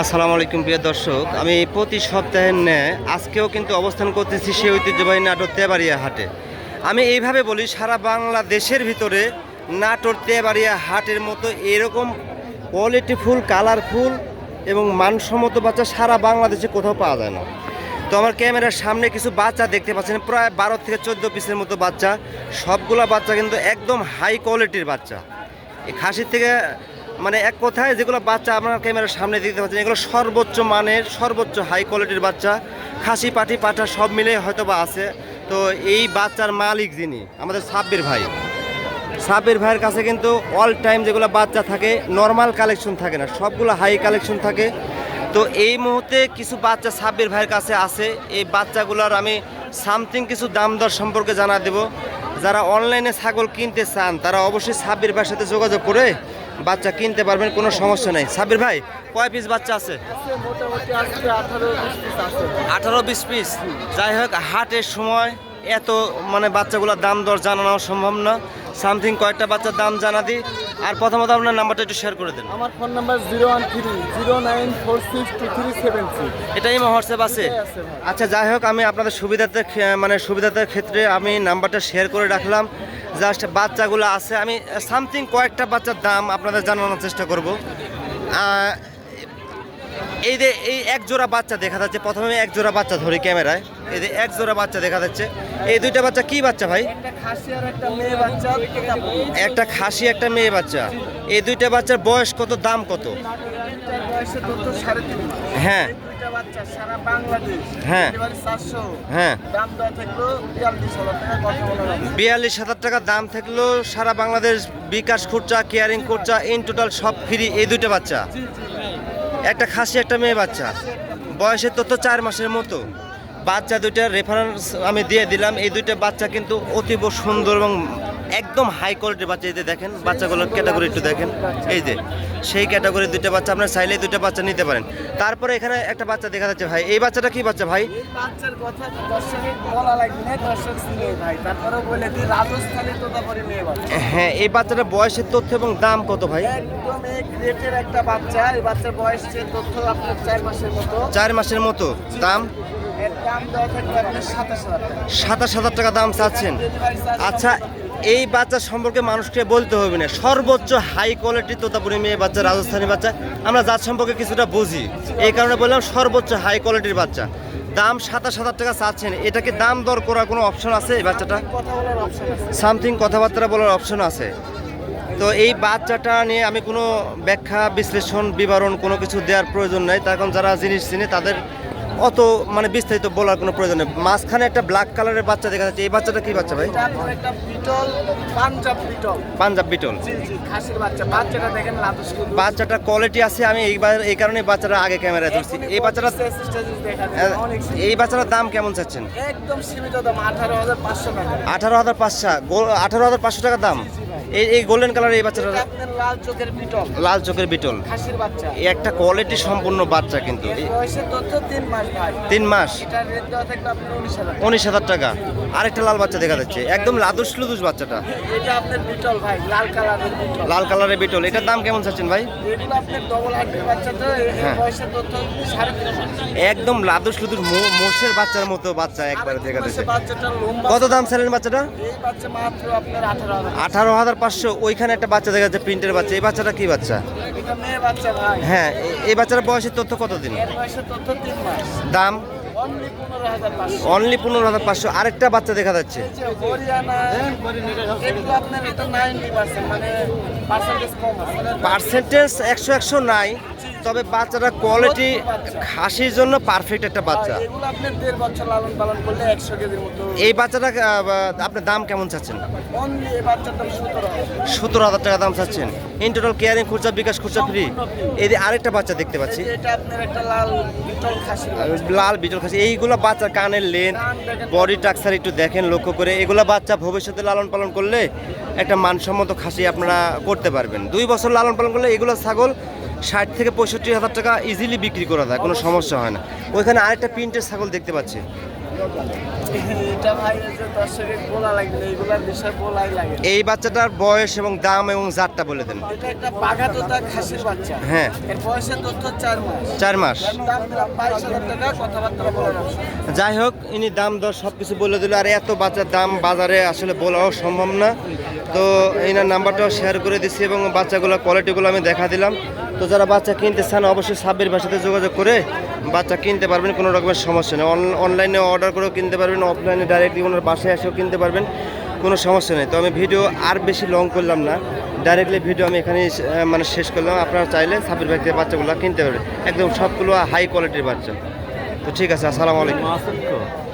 আসসালামু আলাইকুম প্রিয় দর্শক, আমি প্রতি সপ্তাহের ন্যায় আজকেও কিন্তু অবস্থান করতেছি সেই ঐতিহ্যবাহী নাটোর তেবাড়িয়া হাটে। আমি এইভাবে বলি, সারা বাংলাদেশের ভিতরে নাটোর তেবাড়িয়া হাটের মতো এরকম কোয়ালিটিফুল কালারফুল এবং মানসম্মত বাচ্চা সারা বাংলাদেশে কোথাও পাওয়া যায় না। তো আমার ক্যামেরার সামনে কিছু বাচ্চা দেখতে পাচ্ছেন, প্রায় বারো থেকে চোদ্দ পিসের মতো বাচ্চা। সবগুলা বাচ্চা কিন্তু একদম হাই কোয়ালিটির বাচ্চা। খাসির থেকে মানে এক কথায় যেগুলো বাচ্চা আপনার ক্যামেরার সামনে দেখতে পাচ্ছেন এগুলো সর্বোচ্চ মানের, সর্বোচ্চ হাই কোয়ালিটির বাচ্চা, খাসি, পাটি, পাঠা, সব মিলে হয়তো বা আছে। তো এই বাচ্চার মালিক যিনি, আমাদের সাব্বির ভাই। সাব্বির ভাইয়ের কাছে কিন্তু অল টাইম যেগুলো বাচ্চা থাকে নর্মাল কালেকশন থাকে না, সবগুলো হাই কালেকশন থাকে। তো এই মুহূর্তে কিছু বাচ্চা সাব্বির ভাইয়ের কাছে আছে। এই বাচ্চাগুলোর আমি সামথিং কিছু দাম দর সম্পর্কে জানা দেব। যারা অনলাইনে ছাগল কিনতে চান, তারা অবশ্যই সাব্বির ভাইয়ের সাথে যোগাযোগ করে বাচ্চা কিনতে পারবেন কোনো সমস্যা নেই। সাবির ভাই কয় পিস বাচ্চা আছে? আঠারো বিশ পিস যাই হোক হাটের সময় এত মানে বাচ্চাগুলোর দাম দর জানানো সম্ভব না। সামথিং কয়েকটা বাচ্চার দাম জানা দিই আর প্রথমত আপনার নাম্বারটা একটু শেয়ার করে দেন। আমার phone number zero one three zero nine four six two three seven six. এটাই আমার হোয়াটসঅ্যাপ আছে? ভাই। আচ্ছা যাই হোক আমি আপনাদের সুবিধাতে মানে সুবিধার ক্ষেত্রে আমি নাম্বারটা শেয়ার করে রাখলাম। জাস্ট বাচ্চাগুলো আছে। আমি সামথিং কয়েকটা বাচ্চার দাম আপনাদের জানানোর চেষ্টা করব। এই যে এই এক জোড়া বাচ্চা দেখা যাচ্ছে প্রথমে এক জোড়া বাচ্চা ধরি ক্যামেরায়। এই যে এক জোড়া বাচ্চা দেখা যাচ্ছে। এই দুইটা বাচ্চা কি বাচ্চা ভাই? একটা খাসি একটা মেয়ে বাচ্চা। একটা খাসি একটা মেয়ে বাচ্চা। এই দুইটা বাচ্চার বয়স কত দাম কত? হ্যাঁ। হ্যাঁ। হ্যাঁ। থাকল বিয়াল্লিশ হাজার টাকা দাম থাকলেও সারা বাংলাদেশ বিকাশ খুচরা কেয়ারিং খুচরা ইন টোটাল সব ফ্রি এই দুইটা বাচ্চা। একটা খাসি, একটা মেয়ে বাচ্চা। বয়সের তো চার মাসের মতো। বাচ্চা দুইটার রেফারেন্স আমি দিয়ে দিলাম। এই দুইটা বাচ্চা কিন্তু অতীব সুন্দর এবং একদম হাই কোয়ালিটির বাচ্চা এই যে দেখেন বাচ্চাগুলোর ক্যাটাগরি একটু দেখেন। এই যে সেই ক্যাটাগরির দুইটা বাচ্চা আপনার চাইলে দুইটা বাচ্চা নিতে পারেন। তারপরে এখানে একটা বাচ্চা দেখা যাচ্ছে ভাই। এই বাচ্চাটা কি বাচ্চা ভাই? বাচ্চার কথা বলা না দর্শক ভাই। তারপরে বলে রাজস্থানে মেয়ে বাচ্চা। হ্যাঁ এই বাচ্চাটা বয়সের তথ্য এবং দাম কত ভাই? একদম গ্রেটের একটা বাচ্চা। এই বাচ্চার বয়স তথ্য আপনার চার মাসের মতো। চার মাসের মতো। দাম? সাতাশ হাজার টাকা। দাম চাচ্ছেন। আচ্ছা এই বাচ্চা সম্পর্কে মানুষকে বলতে হবে না। সর্বোচ্চ হাই কোয়ালিটির তোতাপুরি মেয়ে বাচ্চা, রাজস্থানী বাচ্চা। আমরা জাত সম্পর্কে কিছুটা বুঝি। এই কারণে বললাম সর্বোচ্চ হাই কোয়ালিটির বাচ্চা। দাম সাতাশ হাজার টাকা চাচ্ছেন। এটাকে দাম দর করার কোনো অপশন আছে এই বাচ্চাটা? সামথিং কথাবার্তা বলার অপশন আছে। তো এই বাচ্চাটা নিয়ে আমি কোনো ব্যাখ্যা, বিশ্লেষণ, বিবরণ কোনো কিছু দেওয়ার প্রয়োজন নেই। তার কারণ যারা জিনিস চিনে তাদের অত মানে বিস্তারিত বলার কোনো প্রয়োজন নেই। মাঝখানে একটা ব্ল্যাক কালারের বাচ্চা দেখা যাচ্ছে। এই বাচ্চাটা কি বাচ্চা ভাই? পাঞ্জাব বিটল। বাচ্চাটা কোয়ালিটি আছে আমি এইবার এই কারণে বাচ্চাটা আগে ক্যামেরায় ধরছি এই বাচ্চাটা এই বাচ্চাটার দাম কেমন চাচ্ছেন? একদম সীমিত দাম আঠারো হাজার পাঁচশো টাকা। আঠারো হাজার পাঁচশো। আঠারো হাজার পাঁচশো টাকা দাম? এই এই গোল্ডেন কালার এই বাচ্চাটা? লাল চোখের বিটল। লাল চোখের বিটল। খাসির বাচ্চা। এই একটা কোয়ালিটি সম্পূর্ণ বাচ্চা কিন্তু। বয়সের তথ্য তিন মাস ভাই। তিন মাস? এটা রেট দেওয়া থাকবে আপনার উনিশ হাজার উনিশ হাজার টাকা। আরেকটা লাল বাচ্চা দেখা যাচ্ছে। একদম লাদুস লুদুস বাচ্চাটা। এটা আপনার বিটল ভাই লাল কালারের বিটল। লাল কালারের বিটল। এটার দাম কেমন চাচ্ছেন ভাই? এগুলো আপনার ডবল হ্যাঁ। বয়সের তথ্য মাস একদম লাদুস লুদুস মোষের বাচ্চার মতো বাচ্চা একবারে দেখা যাচ্ছে। কত দাম ছিলেন বাচ্চাটা? এই বাচ্চা মাত্র আপনার আঠারো হাজার। আঠারো হাজার পাঁচশো ওইখানে একটা বাচ্চা দেখা যাচ্ছে প্রিন্টের বাচ্চা। এই বাচ্চাটা কি বাচ্চা? বাচ্চা হ্যাঁ এই বাচ্চার বয়সের তথ্য কতদিন? দাম? অনলি পনেরো হাজার পাঁচশো। আরেকটা বাচ্চা দেখা যাচ্ছে। মানে পার্সেন্টেজ পার্সেন্টেজ একশো একশো নাই। তবে বাচ্চাটা কোয়ালিটি খাসির জন্য পারফেক্ট একটা বাচ্চা। এগুলো আপনার দেড় বছর লালন পালন করলে একশো কেজির মতো। এই বাচ্চাটা আপনার দাম কেমন চাচ্ছেন? সতেরো হাজার। টাকা দাম চাচ্ছেন। ইন টোটাল কেয়ারিং খুচরা বিকাশ খুচরা ফ্রি এই আরেকটা বাচ্চা দেখতে পাচ্ছি। লাল বিটল খাসি। লাল বিটল খাসি এইগুলো বাচ্চার কানের লেন্থ বডি টাক্সার একটু দেখেন লক্ষ্য করে। এগুলো বাচ্চা ভবিষ্যতে লালন পালন করলে একটা মানসম্মত খাসি আপনারা করতে পারবেন। দুই বছর লালন পালন করলে এগুলো ছাগল ষাট থেকে পঁয়ষট্টি হাজার টাকা ইজিলি বিক্রি করা যায় কোনো সমস্যা হয় না। ওইখানে আরেকটা প্রিন্টের ছাগল দেখতে পাচ্ছি। এই বাচ্চাটার বয়স এবং দাম এবং জাতটা বলে দেন। হ্যাঁ। চার মাস। যাই হোক ইনি দাম দর সব কিছু বলে দিল। আর এত বাচ্চার দাম বাজারে আসলে বলাও সম্ভব না। তো এনার নাম্বারটাও শেয়ার করে দিচ্ছি এবং বাচ্চাগুলো কোয়ালিটিগুলো আমি দেখা দিলাম। তো যারা বাচ্চা কিনতে চান, অবশ্যই সাব্বির ভাষাতে যোগাযোগ করে বাচ্চা কিনতে পারবেন, কোনো রকমের সমস্যা নেই। অন- অনলাইনে অর্ডার করেও কিনতে পারবেন অফলাইনে ডাইরেক্টলি ওনার বাসায় এসেও কিনতে পারবেন, কোনো সমস্যা নেই। তো আমি ভিডিও আর বেশি লং করলাম না ডাইরেক্টলি ভিডিও আমি এখানে মানে শেষ করলাম। আপনারা চাইলে সাব্বির ভাই থেকে বাচ্চাগুলো কিনতে পারবেন। একদম সবগুলো হাই কোয়ালিটির বাচ্চা। তো ঠিক আছে, আসসালামু আলাইকুম।